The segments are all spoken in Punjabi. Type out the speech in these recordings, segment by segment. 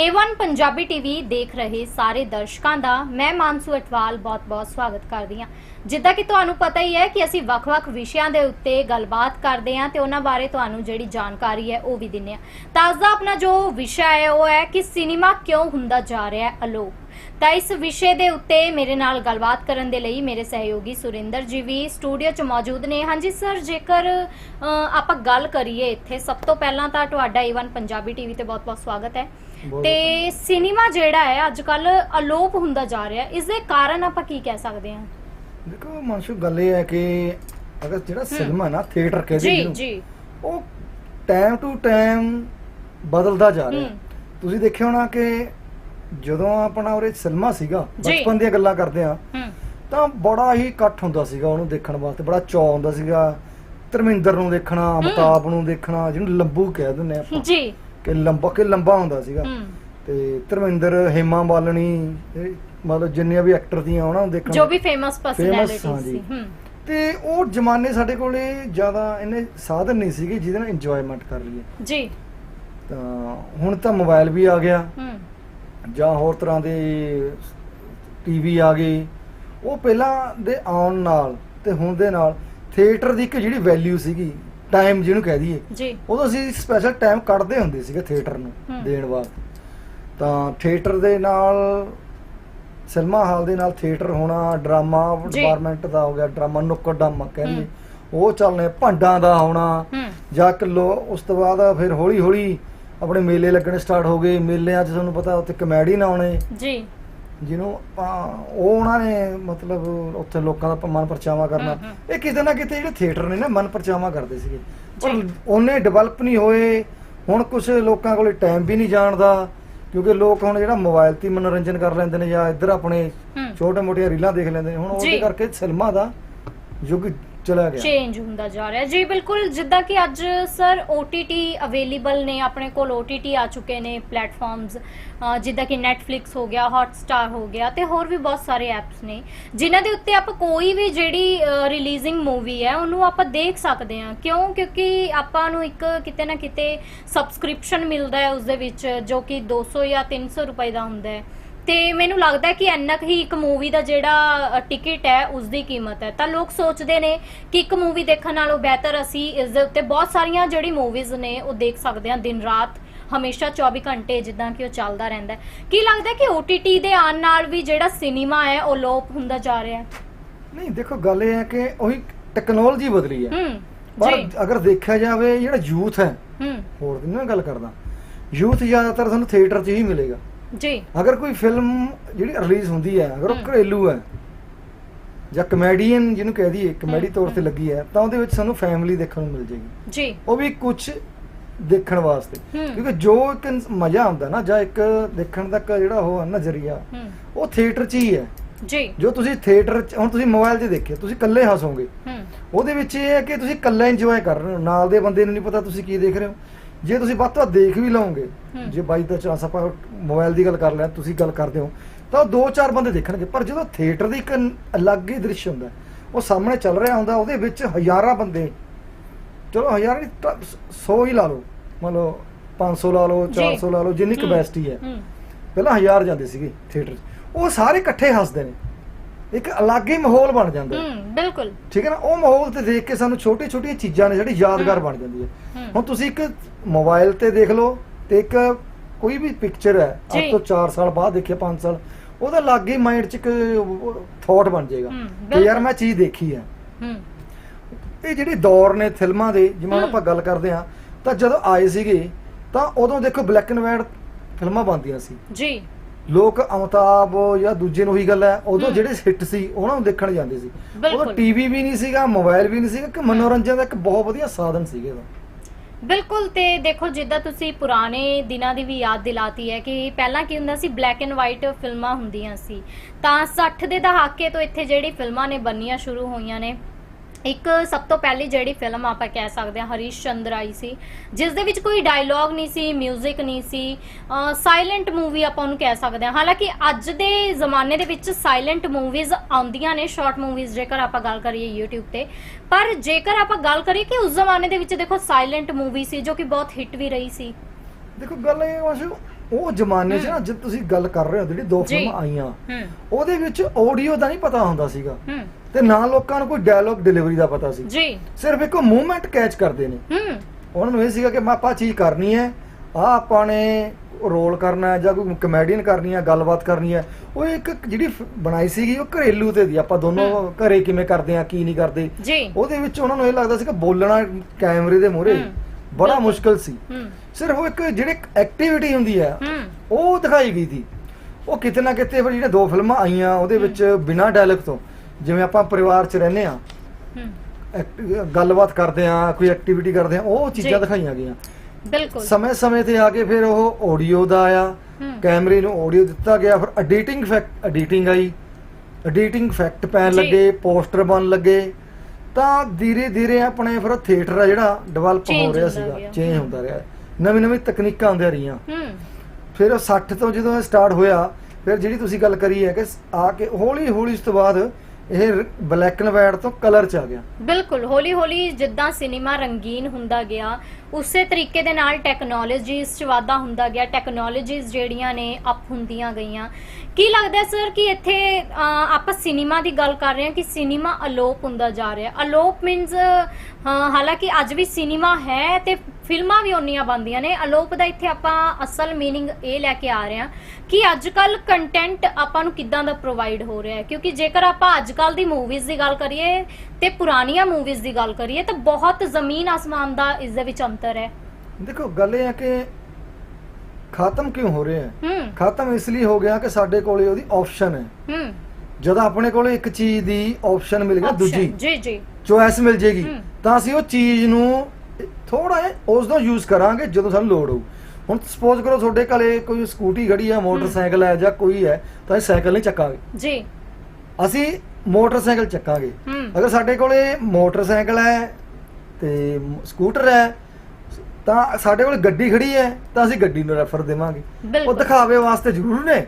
A1 ਪੰਜਾਬੀ ਟੀਵੀ ਦੇਖ ਰਹੇ ਸਾਰੇ ਦਰਸ਼ਕਾਂ ਦਾ ਮੈਂ ਮਾਨਸੂ ਅਟਵਾਲ ਬਹੁਤ-ਬਹੁਤ ਸਵਾਗਤ ਕਰਦੀ ਹਾਂ। ਜਿੱਦਾਂ ਕਿ ਤੁਹਾਨੂੰ ਪਤਾ ਹੀ ਹੈ ਕਿ ਅਸੀਂ ਵੱਖ-ਵੱਖ ਵਿਸ਼ਿਆਂ ਦੇ ਉੱਤੇ ਗੱਲਬਾਤ ਕਰਦੇ ਹਾਂ ਤੇ ਉਹਨਾਂ ਬਾਰੇ ਤੁਹਾਨੂੰ ਜਿਹੜੀ ਜਾਣਕਾਰੀ ਹੈ ਉਹ ਵੀ ਦਿੰਨੇ ਹਾਂ। ਤਾਜ਼ਾ ਆਪਣਾ ਜੋ ਵਿਸ਼ਾ ਹੈ ਉਹ ਹੈ ਕਿ ਸਿਨੇਮਾ ਕਿਉਂ ਹੁੰਦਾ ਜਾ ਰਿਹਾ ਹੈ ਅਲੋਪ? ਤਾਂ ਇਸ ਵਿਸ਼ੇ ਦੇ ਉੱਤੇ ਮੇਰੇ ਨਾਲ ਗੱਲਬਾਤ ਕਰਨ ਦੇ ਲਈ ਮੇਰੇ ਸਹਿਯੋਗੀ ਸੁਰਿੰਦਰ ਜੀ ਵੀ ਸਟੂਡੀਓ 'ਚ ਮੌਜੂਦ ਨੇ। ਹਾਂਜੀ ਸਰ ਜੇਕਰ ਆਪਾਂ ਗੱਲ ਕਰੀਏ ਇੱਥੇ ਸਭ ਤੋਂ ਪਹਿਲਾਂ ਤਾਂ ਤੁਹਾਡਾ ਏਵਨ ਪੰਜਾਬੀ ਟੀਵੀ ਤੇ ਬਹੁਤ-ਬਹੁਤ ਸਵਾਗਤ ਹੈ। ਤੇ ਸਿਨੇਮਾ ਜਿਹੜਾ ਹੈ ਅੱਜ ਕੱਲ ਅਲੋਪ ਹੁੰਦਾ ਜਾ ਰਿਹਾ। ਇਸ ਦੇ ਕਾਰਨ ਆਪਾਂ ਕੀ ਕਹਿ ਸਕਦੇ ਹਾਂ? ਦੇਖੋ ਮਨਸ਼ੂ ਗੱਲ ਇਹ ਹੈ ਕਿ ਅਗਰ ਜਿਹੜਾ ਸਿਨੇਮਾ ਨਾ ਥੀਏਟਰ ਕਹਿੰਦੇ ਜੀ ਜੀ। ਉਹ ਟਾਈਮ ਟੂ ਟਾਈਮ ਬਦਲਦਾ ਜਾ ਰਿਹਾ। ਤੁਸੀਂ ਦੇਖਿਆ ਹੋਣਾ ਕਿ ਜਦੋਂ ਆਪਣਾ ਉਰੇ ਸਿਨੇਮਾ ਸੀਗਾ ਜੀ। ਬਚਪਨ ਦੀਆਂ ਗੱਲਾਂ ਕਰਦੇ ਆ ਹੂੰ। ਤਾਂ ਬੜਾ ਹੀ ਇਕੱਠ ਹੁੰਦਾ ਸੀਗਾ ਉਹਨੂੰ ਦੇਖਣ ਵਾਸਤੇ ਬੜਾ ਚਾਅ ਹੁੰਦਾ ਸੀਗਾ। ਧਰਮਿੰਦਰ ਨੂੰ ਦੇਖਣਾ ਅਮਤਾਬ ਨੂੰ ਦੇਖਣਾ ਜਿਹਨੂੰ ਲੰਬੂ ਕਹਿ ਦਿੰਦੇ ਆਪਾਂ। ਜੀ। ਕਿ ਲੰਬਾ ਕਿ ਲੰਬਾ ਹੁੰਦਾ ਸੀਗਾ। ਹੂੰ। ਤੇ ਧਰਮਿੰਦਰ ਹੇਮਾ ਮਾਲਣੀ ਇਹ ਮਤਲਬ ਜਿੰਨੀਆਂ ਵੀ ਐਕਟਰ ਦੀਆਂ ਉਹਨਾਂ ਨੂੰ ਦੇਖਣ ਜੋ ਵੀ ਫੇਮਸ ਪਰਸਨੈਲਿਟੀ ਹਾਂਜੀ। ਸੀ ਹੂੰ। ਤੇ ਉਹ ਜ਼ਮਾਨੇ ਸਾਡੇ ਕੋਲੇ ਜ਼ਿਆਦਾ ਇੰਨੇ ਸਾਧਨ ਨਹੀਂ ਸੀਗੇ ਜਿਹਦੇ ਨਾਲ ਇੰਜੋਇਮੈਂਟ ਕਰ ਲਈਏ। ਜੀ। ਤਾਂ ਹੁਣ ਤਾਂ ਮੋਬਾਈਲ ਵੀ ਆ ਗਿਆ। ਹੂੰ। ਜਾਂ ਹੋਰ ਤਰ੍ਹਾਂ ਦੇ ਟੀਵੀ ਆ ਗਏ ਉਹ ਪਹਿਲਾਂ ਦੇ ਆਉਣ ਨਾਲ ਤੇ ਹੁਣ ਦੇ ਨਾਲ ਥੀਏਟਰ ਦੀ ਇੱਕ ਜਿਹੜੀ ਵੈਲਿਊ ਸੀਗੀ ਟਾਈਮ ਜਿਹਨੂੰ ਕਹਿ ਦਈਏ ਜੀ ਉਦੋਂ ਅਸੀਂ ਸਪੈਸ਼ਲ ਟਾਈਮ ਕੱਢਦੇ ਹੁੰਦੇ ਸੀਗੇ ਥੀਏਟਰ ਨੂੰ। ਦੇਣ ਵਾਸਤੇ ਤਾਂ ਥੀਏਟਰ ਦੇ ਨਾਲ ਸਿਨੇਮਾ ਹਾਲ ਦੇ ਨਾਲ ਥੀਏਟਰ ਹੋਣਾ ਡਰਾਮਾ। ਡਿਪਾਰਟਮੈਂਟ ਦਾ ਹੋ ਗਿਆ ਡਰਾਮਾ ਨੁੱਕੜ ਡਰਾਮਾ ਕਹਿੰਦੇ ਉਹ ਚੱਲਨੇ ਭੰਡਾਂ ਦਾ ਹੋਣਾ ਜਾਂ ਕਿਲੋ ਉਸ ਤੋਂ ਬਾਅਦ ਫਿਰ ਹੌਲੀ ਹੌਲੀ ਆਪਣੇ ਮੇਲੇ ਲੱਗਣੇ ਸਟਾਰਟ ਹੋ ਗਏ। ਮੇਲਿਆਂ 'ਚ ਤੁਹਾਨੂੰ ਪਤਾ ਉੱਥੇ ਕਮੇਡੀ ਨਾ ਆਉਣੇ। ਜੀ। ਜਿਹਨੂੰ ਉਹ ਉਹਨਾਂ ਨੇ ਮਤਲਬ ਉੱਥੇ ਲੋਕਾਂ ਦਾ ਮਨ ਪਰਚਾਵਾ ਕਰਨਾ। ਇਹ ਕਿਤੇ ਨਾ ਕਿਤੇ ਜਿਹੜੇ ਥੀਏਟਰ ਨੇ ਨਾ ਮਨ ਪਰਚਾਵਾ ਕਰਦੇ ਸੀਗੇ। ਪਰ। ਉਹਨੇ ਡਿਵੈਲਪ ਨਹੀਂ ਹੋਏ। ਹੁਣ ਕੁਝ ਲੋਕਾਂ ਕੋਲੇ ਟਾਈਮ ਵੀ ਨਹੀਂ ਜਾਣਦਾ। ਕਿਉਂਕਿ ਲੋਕ ਹੁਣ ਜਿਹੜਾ ਮੋਬਾਈਲ ਤੇ ਮਨੋਰੰਜਨ ਕਰ ਲੈਂਦੇ ਨੇ ਜਾਂ ਇੱਧਰ ਆਪਣੇ ਹੂੰ ਛੋਟੇ ਮੋਟੀਆਂ ਰੀਲਾਂ ਦੇਖ ਲੈਂਦੇ ਨੇ। ਹੁਣ। ਉਹਦੇ ਕਰਕੇ ਸਿਨੇਮਾ ਦਾ ਯੁੱਗ ਚਲਾ ਗਿਆ। ਚੇਂਜ ਹੁੰਦਾ ਜਾ ਰਿਹਾ। ਜੀ, ਬਿਲਕੁਲ, ਜਿੱਦਾਂ ਕਿ ਅੱਜ ਸਰ OTT ਅਵੇਲੇਬਲ ਨੇ, ਆਪਣੇ ਕੋਲ OTT ਆ ਚੁੱਕੇ ਨੇ ਪਲੇਟਫਾਰਮਸ ਜਿੱਦਾਂ ਕਿ Netflix ਹੋ ਗਿਆ, Hotstar ਹੋ ਗਿਆ ਤੇ ਹੋਰ ਵੀ ਬਹੁਤ ਸਾਰੇ ਐਪਸ ਨੇ, ਜਿਨ੍ਹਾਂ ਦੇ ਉੱਤੇ ਆਪਾਂ ਕੋਈ ਵੀ ਜਿਹੜੀ ਰਿਲੀਜ਼ਿੰਗ ਮੂਵੀ ਹੈ, ਉਹਨੂੰ ਆਪਾਂ ਦੇਖ ਸਕਦੇ ਹਾਂ। ਕਿਉਂ? ਕਿਉਂਕਿ ਆਪਾਂ ਨੂੰ ਇੱਕ ਕਿਤੇ ਨਾ ਕਿਤੇ ਸਬਸਕ੍ਰਿਪਸ਼ਨ ਮਿਲਦਾ ਹੈ ਉਸ ਦੇ ਵਿੱਚ, ਜੋ ਕਿ 200 ਜਾਂ 300 ਰੁਪਏ ਦਾ ਹੁੰਦਾ ਹੈ। ਤੇ ਮੈਨੂੰ ਲੱਗਦਾ ਕਿ ਇੰਨਾ ਹੀ ਇੱਕ ਮੂਵੀ ਦਾ ਜਿਹੜਾ ਟਿਕਟ ਹੈ ਉਸ ਦੀ ਕੀਮਤ ਹੈ। ਤਾਂ ਲੋਕ ਸੋਚਦੇ ਨੇ ਕਿ ਇੱਕ ਮੂਵੀ ਦੇਖਣ ਨਾਲੋਂ ਬਿਹਤਰ ਅਸੀਂ ਇਸ ਦੇ ਉੱਤੇ ਬਹੁਤ ਸਾਰੀਆਂ ਜਿਹੜੀ ਮੂਵੀਜ਼ ਨੇ ਉਹ ਦੇਖ ਸਕਦੇ ਹਾਂ ਦਿਨ ਰਾਤ ਹਮੇਸ਼ਾ 24 ਘੰਟੇ ਜਿੱਦਾਂ ਕਿ ਉਹ ਚੱਲਦਾ ਰਹਿੰਦਾ ਕੀ ਲੱਗਦਾ ਕਿ OTT ਦੇ ਆਉਣ ਨਾਲ ਵੀ ਜਿਹੜਾ ਸਿਨੇਮਾ ਹੈ ਉਹ ਲੋਪ ਹੁੰਦਾ ਜਾ ਰਿਹਾ ਹੈ? ਨਹੀਂ ਦੇਖੋ ਗੱਲ ਇਹ ਹੈ ਕਿ ਉਹੀ ਟੈਕਨੋਲੋਜੀ ਬਦਲੀ ਹੈ। ਹੂੰ ਪਰ ਜੀ। ਅਗਰ ਦੇਖਿਆ ਜਾਵੇ ਜਿਹੜਾ ਯੂਥ ਹੈ ਹੂੰ। ਹੋਰ ਦੀ ਨਾ ਗੱਲ ਕਰਦਾ। ਯੂਥ ਜ਼ਿਆਦਾਤਰ ਤੁਹਾਨੂੰ ਥੀਏਟਰ 'ਚ ਹੀ ਮਿਲੇਗਾ। ਜੀ। ਅਗਰ ਕੋਈ ਫਿਲਮ ਜਿਹੜੀ ਰਿਲੀਜ਼ ਹੁੰਦੀ ਹੈ ਅਗਰ ਉਹ। ਘਰੇਲੂ ਹੈ ਜਾਂ ਕਮੇਡੀਅਨ ਜਿਹਨੂੰ ਕਹਿ ਦਈਏ ਕਮੇਡੀ ਤੌਰ ਤੇ। ਲੱਗੀ ਹੈ ਤਾਂ ਉਹਦੇ ਵਿੱਚ ਸਾਨੂੰ ਫੈਮਿਲੀ ਦੇਖਣ ਨੂੰ ਮਿਲ ਜਾਏਗੀ। ਜੀ। ਉਹ ਵੀ ਕੁਝ ਦੇਖਣ ਵਾਸਤੇ। ਕਿਉਂਕਿ ਜੋ ਇੱਕ ਮਜ਼ਾ ਆਉਂਦਾ ਨਾ ਜਾਂ ਇੱਕ ਦੇਖਣ ਦਾ ਜਿਹੜਾ ਉਹ ਹੈ ਨਜ਼ਰੀਆ ਉਹ ਥੀਏਟਰ 'ਚ ਹੀ ਹੈ। ਜੀ। ਜੋ ਤੁਸੀਂ ਥੀਏਟਰ 'ਚ ਹੁਣ ਤੁਸੀਂ ਮੋਬਾਈਲ 'ਤੇ ਦੇਖਿਆ ਤੁਸੀਂ ਇਕੱਲੇ ਹੱਸੋਗੇ। ਉਹਦੇ ਵਿੱਚ ਇਹ ਹੈ ਕਿ ਤੁਸੀਂ ਇਕੱਲਾ ਇੰਜੋਏ ਕਰ ਰਹੇ ਹੋ। ਨਾਲ ਦੇ ਬੰਦੇ ਨੂੰ ਨਹੀਂ ਪਤਾ ਤੁਸੀਂ ਕੀ ਦੇਖ ਰਹੇ ਹੋ। ਜੇ ਤੁਸੀਂ ਵੱਧ ਤੋਂ ਵੱਧ ਦੇਖ ਵੀ ਲਓਗੇ। ਜੇ ਬਾਈ ਦਾ ਚਾਂਸ ਆਪਾਂ ਮੋਬਾਈਲ ਦੀ ਗੱਲ ਕਰ ਲਿਆ ਤੁਸੀਂ ਗੱਲ ਕਰਦੇ ਹੋ ਤਾਂ ਦੋ ਚਾਰ ਬੰਦੇ ਦੇਖਣਗੇ ਪਰ ਜਦੋਂ ਥੀਏਟਰ ਦੀ ਇੱਕ ਅਲੱਗ ਹੀ ਦ੍ਰਿਸ਼ ਹੁੰਦਾ ਉਹ ਸਾਹਮਣੇ ਚੱਲ ਰਿਹਾ ਹੁੰਦਾ ਉਹਦੇ ਵਿੱਚ ਹਜ਼ਾਰਾਂ ਬੰਦੇ ਚਲੋ ਹਜ਼ਾਰ ਨਹੀਂ 100 ਹੀ ਲਾ ਲਓ ਮੰਨ ਲਓ 500 ਲਾ ਲਓ ਜੀ। 400 ਲਾ ਲਓ ਜਿੰਨੀ। ਕਪੈਸਿਟੀ ਹੂੰ ਪਹਿਲਾਂ ਹਜ਼ਾਰ ਜਾਂਦੇ ਸੀਗੇ ਥੀਏਟਰ 'ਚ ਉਹ ਸਾਰੇ ਇਕੱਠੇ ਹੱਸਦੇ ਨੇ ਇੱਕ ਅਲੱਗ ਹੀ ਮਾਹੌਲ ਬਣ ਜਾਂਦਾ ਹੈ। ਹੂੰ ਬਿਲਕੁਲ ਠੀਕ ਹੈ ਨਾ ਉਹ ਮਾਹੌਲ ਤੇ ਦੇਖ ਕੇ ਸਾਨੂੰ ਛੋਟੀ ਛੋਟੀਆਂ ਚੀਜ਼ਾਂ ਨੇ ਜਿਹੜੀ ਯਾਦਗਾਰ। ਬਣ ਜਾਂਦੀ ਹੈ ਹੁਣ ਤੁਸੀਂ ਇੱਕ ਮੋਬਾਈਲ ਤੇ ਦੇਖ ਲਓ ਤੇ ਇੱਕ ਕੋਈ ਵੀ ਪਿਕਚਰ ਹੈ ਅੱਜ। ਤੋਂ 4 ਸਾਲ ਬਾਅਦ ਦੇਖਿਆ 5 ਸਾਲ ਉਹਦਾ ਲੱਗ ਹੀ ਮਾਈਂਡ 'ਚ ਇੱਕ ਥਾਟ ਬਣ ਜਾਏਗਾ ਕਿ ਯਾਰ। ਮੈਂ ਚੀਜ਼ ਦੇਖੀ ਹੈ ਹੂੰ ਇਹ ਜਿਹੜੀ ਦੌਰ ਨੇ ਫਿਲਮਾਂ ਦੇ ਜਿਵੇਂ। ਆਪਾਂ ਗੱਲ ਕਰਦੇ ਆ ਤਾਂ ਜਦੋਂ ਆਏ ਸੀਗੇ ਤਾਂ ਉਦੋਂ ਦੇਖੋ ਬਲੈਕ ਐਂਡ ਵਾਈਟ ਫਿਲਮਾਂ ਬਣਦੀਆਂ ਸੀ ਜੀ ਲੋਕ ਅਮਤਾਬ ਜਾਂ ਦੂਜੇ ਨੂੰ ਹੀ ਗੱਲ ਹੈ ਉਦੋਂ। ਜਿਹੜੇ ਹਿੱਟ ਸੀ ਉਹਨਾਂ ਨੂੰ ਦੇਖਣ ਜਾਂਦੇ ਸੀ ਬਿਲਕੁਲ। ਉਦੋਂ ਟੀਵੀ ਵੀ ਨਹੀਂ ਸੀਗਾ ਮੋਬਾਈਲ ਵੀ ਨਹੀਂ ਸੀਗਾ ਕਿ ਮਨੋਰੰਜਨ ਦਾ ਇੱਕ ਬਹੁਤ ਵਧੀਆ ਸਾਧਨ ਸੀਗੇ ਉਹ ਬਿਲਕੁਲ ਤੇ ਦੇਖੋ ਜਿੱਦਾਂ ਤੁਸੀਂ ਪੁਰਾਣੇ ਦਿਨਾਂ ਦੀ ਵੀ ਯਾਦ ਦਿਲਾਤੀ ਹੈ ਕਿ ਪਹਿਲਾਂ ਕੀ ਹੁੰਦਾ ਸੀ ਬਲੈਕ ਐਂਡ ਵਾਈਟ ਫਿਲਮਾਂ ਹੁੰਦੀਆਂ ਸੀ ਤਾਂ 60 ਦੇ ਦਹਾਕੇ ਤੋਂ ਇੱਥੇ ਜਿਹੜੀ ਫਿਲਮਾਂ ਨੇ ਬੰਨੀਆਂ ਸ਼ੁਰੂ ਹੋਈਆਂ ਨੇ ਇੱਕ ਸਭ ਤੋਂ ਪਹਿਲੀ ਜਿਹੜੀ ਫਿਲਮ ਆਪਾਂ ਕਹਿ ਸਕਦੇ ਹਾਂ ਹਰੀਸ਼ ਚੰਦਰ ਆਈ ਸੀ ਜਿਸ ਦੇ ਵਿੱਚ ਕੋਈ ਡਾਇਲੌਗ ਨਹੀਂ ਸੀ 뮤직 ਨਹੀਂ ਸੀ ਸਾਇਲੈਂਟ ਮੂਵੀ ਆਪਾਂ ਉਹਨੂੰ ਕਹਿ ਸਕਦੇ ਹਾਂ। ਹਾਲਾਂਕਿ ਅੱਜ ਦੇ ਜ਼ਮਾਨੇ ਦੇ ਵਿੱਚ ਸਾਇਲੈਂਟ ਮੂਵੀਜ਼ ਆਉਂਦੀਆਂ ਨੇ ਸ਼ਾਰਟ ਮੂਵੀਜ਼ ਜੇਕਰ ਆਪਾਂ ਗੱਲ ਕਰੀਏ YouTube ਤੇ। ਪਰ ਜੇਕਰ ਆਪਾਂ ਗੱਲ ਕਰੀਏ ਕਿ ਉਸ ਜ਼ਮਾਨੇ ਦੇ ਵਿੱਚ ਦੇਖੋ ਸਾਇਲੈਂਟ ਮੂਵੀ ਸੀ ਜੋ ਕਿ ਬਹੁਤ ਹਿੱਟ ਵੀ ਰਹੀ ਸੀ। ਦੇਖੋ ਗੱਲ ਇਹ ਵਾਸ਼ੂ ਉਹ ਜ਼ਮਾਨੇ 'ਚ ਨਾ। ਜਦ ਤੁਸੀਂ ਗੱਲ ਕਰ ਰਹੇ ਹੋ ਜਿਹੜੀ ਦੋ। ਫਿਲਮਾਂ ਆਈਆਂ ਉਹਦੇ ਵਿੱਚ ਆਡੀਓ ਦਾ ਨਹੀਂ ਪਤਾ ਹੁੰਦਾ ਸੀਗਾ। ਤੇ ਨਾ ਲੋਕਾਂ ਨੂੰ ਕੋਈ ਡਾਇਲੌਗ ਡਿਲੀਵਰੀ ਦਾ ਪਤਾ ਸੀ। ਜੀ। ਸਿਰਫ ਇੱਕ ਮੂਵਮੈਂਟ ਕੈਚ ਕਰਦੇ ਨੇ। ਹੂੰ। ਉਹਨਾਂ ਨੂੰ ਇਹ ਸੀਗਾ ਕਿ ਮੈਂ ਆਪਾਂ ਚੀਜ਼ ਕਰਨੀ ਹੈ ਆ ਆਪਾਂ ਨੇ ਰੋਲ ਕਰਨਾ ਹੈ ਜਾਂ ਕੋਈ ਕਮੇਡੀਅਨ ਕਰਨੀ ਹੈ ਗੱਲਬਾਤ ਕਰਨੀ ਹੈ ਉਹ ਇੱਕ ਜਿਹੜੀ ਬਣਾਈ ਸੀਗੀ ਉਹ ਘਰੇਲੂ ਤੇ ਦੀ ਆਪਾਂ ਦੋਨੋਂ। ਘਰੇ ਕਿਵੇਂ ਕਰਦੇ ਆ ਕੀ ਨਹੀਂ ਕਰਦੇ। ਜੀ। ਉਹਦੇ ਵਿੱਚ ਉਹਨਾਂ ਨੂੰ ਇਹ ਲੱਗਦਾ ਸੀ ਕਿ ਬੋਲਣਾ ਕੈਮਰੇ ਦੇ ਮੂਹਰੇ। ਬੜਾ। ਮੁਸ਼ਕਲ ਸੀ। ਸਿਰਫ ਉਹ ਇੱਕ ਜਿਹੜੀ ਐਕਟੀਵਿਟੀ ਹੁੰਦੀ ਹੂੰ ਉਹ ਦਿਖਾਈ ਗਈ ਸੀ। ਉਹ ਕਿਤੇ ਨਾ ਕਿਤੇ ਫਿਰ ਜਿਹੜੇ ਦੋ ਫਿਲਮਾਂ ਆਈਆਂ ਉਹਦੇ ਵਿੱਚ ਬਿਨਾਂ ਡਾਇਲੌਗ ਤੋਂ ਜਿਵੇਂ ਆਪਾਂ ਪਰਿਵਾਰ 'ਚ ਰਹਿੰਦੇ ਆ ਗੱਲਬਾਤ ਕਰਦੇ ਆ ਕੋਈ ਐਕਟੀਵਿਟੀ ਕਰਦੇ ਆ ਉਹ ਚੀਜ਼ਾਂ। ਦਿਖਾਈਆਂ ਗਈਆਂ। ਬਿਲਕੁਲ। ਸਮੇਂ ਸਮੇਂ ਤੇ ਆ ਕੇ ਫਿਰ ਉਹ ਆਡੀਓ ਦਾ ਆਇਆ ਕੈਮਰੇ ਨੂੰ ਆਡੀਓ ਦਿੱਤਾ ਗਿਆ ਫਿਰ ਐਡੀਟਿੰਗ ਫੈਕਟ ਐਡੀਟਿੰਗ ਆਈ। ਐਡੀਟਿੰਗ ਫੈਕਟ ਪੈਣ। ਲੱਗੇ ਪੋਸਟਰ ਬਣ ਲੱਗੇ ਤਾਂ ਧੀਰੇ ਧੀਰੇ ਆਪਣੇ ਫਿਰ ਥੀਏਟਰ ਆ ਜਿਹੜਾ ਡਿਵੈਲਪ ਹੋ ਰਿਹਾ ਸੀਗਾ। ਚੇਂਜ ਹੁੰਦਾ ਰਿਹਾ। ਨਵੀਂ ਨਵੀਂ ਤਕਨੀਕਾਂ ਆਉਂਦੀਆਂ ਰਹੀਆਂ। ਫਿਰ ਉਹ 60 ਤੋਂ ਜਦੋਂ ਸਟਾਰਟ ਹੋਇਆ ਫਿਰ ਜਿਹੜੀ ਤੁਸੀਂ ਗੱਲ ਕਰੀ ਹੈ ਕਿ ਆ ਕੇ ਹੌਲੀ ਹੌਲੀ ਉਸ ਤੋਂ ਬਾਅਦ ਇਹ ਬਲੈਕ ਐਂਡ ਵਾਈਟ ਤੋਂ ਕਲਰ ਚ ਆ ਗਿਆ। ਬਿਲਕੁਲ ਹੌਲੀ ਹੌਲੀ ਜਿੱਦਾਂ ਸਿਨੇਮਾ ਰੰਗੀਨ ਹੁੰਦਾ ਗਿਆ ਉਸੇ ਤਰੀਕੇ ਦੇ ਨਾਲ ਟੈਕਨੋਲੋਜੀਜ਼ ਚ ਵਾਧਾ ਹੁੰਦਾ ਗਿਆ ਟੈਕਨੋਲੋਜੀਜ਼ ਜਿਹੜੀਆਂ ਨੇ ਅਪ ਹੁੰਦੀਆਂ ਗਈਆਂ ਕੀ ਲੱਗਦਾ ਸਰ ਕਿ ਇੱਥੇ ਅਹ, ਆਪਾਂ ਸਿਨੇਮਾ ਦੀ ਗੱਲ ਕਰ ਰਹੇ ਹਾਂ ਕਿ ਸਿਨੇਮਾ ਅਲੋਪ ਹੁੰਦਾ ਜਾ ਰਿਹਾ ਅਲੋਪ ਮੀਨਸ ਹਾਲਾਂਕਿ ਅੱਜ ਵੀ ਸਿਨੇਮਾ ਹੈ ਤੇ ਫਿਲਮਾਂ ਵੀ ਓਨੀਆਂ ਬਣਦੀਆਂ ਨੇ ਅਲੋਪ ਦਾ ਇੱਥੇ ਆਪਾਂ ਅਸਲ मीनिंग ਇਹ ਲੈ ਕੇ ਆ ਰਹੇ ਹਾਂ ਕਿ ਅੱਜ ਕੱਲ ਕੰਟੈਂਟ ਆਪਾਂ ਨੂੰ ਕਿੱਦਾਂ ਦਾ ਪ੍ਰੋਵਾਈਡ ਹੋ ਰਿਹਾ ਹੈ ਕਿਉਂਕਿ ਜੇਕਰ ਆਪਾਂ ਅੱਜ ਕੱਲ ਦੀ ਮੂਵੀਜ਼ ਦੀ ਗੱਲ ਕਰੀਏ ਤੇ ਪੁਰਾਣੀਆਂ ਮੂਵੀਜ਼ ਦੀ ਗੱਲ ਕਰੀਏ ਤਾਂ ਬਹੁਤ ਜ਼ਮੀਨ ਆਸਮਾਨ ਦਾ ਇਸ ਦੇ ਵਿੱਚ ਅੰਤਰ ਹੈ। ਦੇਖੋ ਗੱਲ ਇਹ ਹੈ ਕਿ ਖਤਮ ਕਿਉਂ ਹੋ ਰਿਹਾ ਹੈ। ਖਤਮ ਇਸ ਲਈ ਹੋ ਗਿਆ ਕਿ ਸਾਡੇ ਕੋਲੇ ਉਹਦੀ ਆਪਸ਼ਨ ਹੈ। ਹੂੰ। ਜਦੋਂ ਆਪਣੇ ਕੋਲੇ ਇੱਕ ਚੀਜ਼ ਦੀ ਆਪਸ਼ਨ ਮਿਲ ਗਈ ਦੂਜੀ ਜੀ ਜੀ। ਚੋਇਸ ਮਿਲ ਜੇਗੀ। ਤਾਂ ਅਸੀਂ ਉਹ ਚੀਜ਼ ਨੂੰ ਥੋੜਾ ਉਸ ਦਾ ਯੂਜ਼ ਕਰਾਂਗੇ ਜਦੋਂ ਸਾਨੂੰ ਲੋੜ ਹੋਊ। ਹੁਣ ਸਪੋਜ਼ ਕਰੋ ਤੁਹਾਡੇ ਕੋਲੇ ਕੋਈ ਸਕੂਟੀ ਖੜੀ ਹੈ। ਮੋਟਰਸਾਈਕਲ ਹੈ ਜਾਂ ਕੋਈ ਹੈ ਤਾਂ ਅਸੀਂ ਸਾਈਕਲ ਨਹੀਂ ਚੱਕਾਂਗੇ। ਜੀ। ਅਸੀਂ ਮੋਟਰਸਾਈਕਲ ਚੱਕਾਂਗੇ। ਅਗਰ ਸਾਡੇ ਕੋਲੇ ਮੋਟਰਸਾਈਕਲ ਹੈ ਤੇ ਸਕੂਟਰ ਹੈ ਤਾਂ ਸਾਡੇ ਕੋਲ ਗੱਡੀ ਖੜੀ ਹੈ ਤਾਂ ਅਸੀਂ ਗੱਡੀ ਨੂੰ ਰੈਫਰ ਦੇਵਾਂਗੇ। ਉਹ ਦਿਖਾਵੇ ਵਾਸਤੇ ਜ਼ਰੂਰ ਨੇ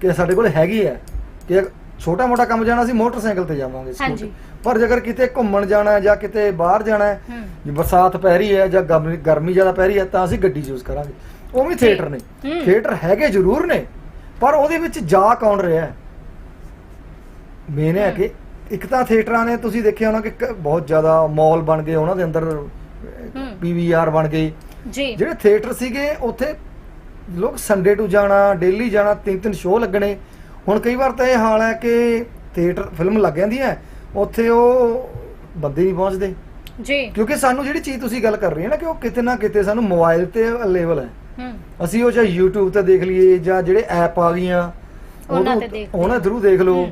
ਕਿ ਸਾਡੇ ਕੋਲ ਹੈਗੀ ਹੈ। ਕਿ ਛੋਟਾ ਮੋਟਾ ਕੰਮ ਜਾਣਾ ਅਸੀਂ ਮੋਟਰਸਾਈਕਲ ਤੇ ਜਾਵਾਂਗੇ ਸਕੂਟਰ। ਪਰ ਜੇਕਰ ਕਿਤੇ ਘੁੰਮਣ ਜਾਣਾ ਜਾਂ ਕਿਤੇ ਬਾਹਰ ਜਾਣਾ ਹੈ ਜੇ ਬਰਸਾਤ ਪੈ ਰਹੀ ਹੈ ਜਾਂ ਗਰਮੀ ਜ਼ਿਆਦਾ ਪੈ ਰਹੀ ਹੈ ਤਾਂ ਅਸੀਂ ਗੱਡੀ ਯੂਜ਼ ਕਰਾਂਗੇ। ਉਹ ਵੀ ਥੀਏਟਰ ਨੇ। ਥੀਏਟਰ ਹੈਗੇ ਜ਼ਰੂਰ ਨੇ ਪਰ ਉਹਦੇ ਵਿੱਚ ਜਾ ਕੌਣ ਰਿਹਾ ਹੈ? ਮੇਨ ਹੈ। ਕਿ ਇੱਕ ਤਾਂ ਥੀਏਟਰਾਂ ਨੇ ਤੁਸੀਂ ਦੇਖਿਆ ਹੋਣਾ ਕਿ ਕ- ਬਹੁਤ ਜ਼ਿਆਦਾ ਮਾਲ ਬਣ ਗਏ ਉਹਨਾਂ ਦੇ ਅੰਦਰ। ਪੀਵੀਆਰ ਬਣ ਗਏ ਜੀ। ਜਿਹੜੇ ਥੀਏਟਰ ਸੀਗੇ ਉੱਥੇ ਲੋਕ ਸੰਡੇ ਟੂ ਜਾਣਾ ਡੇਲੀ ਜਾਣਾ ਤਿੰਨ ਤਿੰਨ ਸ਼ੋਅ ਲੱਗਣੇ। ਹੁਣ ਕਈ ਵਾਰ ਤਾਂ ਇਹ ਹਾਲ ਹੈ ਕਿ ਥੀਏਟਰ ਫਿਲਮ ਲੱਗ ਜਾਂਦੀ ਹੈ ਉੱਥੇ ਉਹ ਬੰਦੇ ਨਹੀਂ ਪਹੁੰਚਦੇ। ਜੀ। ਕਿਉਂਕਿ ਸਾਨੂੰ ਜਿਹੜੀ ਚੀਜ਼ ਤੁਸੀਂ ਗੱਲ ਕਰ ਰਹੇ ਹੋ ਨਾ ਕਿ ਉਹ ਕਿਤੇ ਨਾ ਕਿਤੇ ਸਾਨੂੰ ਮੋਬਾਈਲ ਤੇ ਅਵੇਲੇਬਲ ਹੈ। ਹੂੰ। ਅਸੀਂ ਉਹ ਚਾਹੇ YouTube ਤੇ ਦੇਖ ਲਈਏ ਜਾਂ ਜਿਹੜੇ ਐਪ ਆ ਗਈਆਂ ਉਹਨਾਂ ਉਹਨੂੰ- ਤੇ ਦੇਖ ਉਹਨਾਂ ਥਰੂ ਦੇਖ ਲਓ।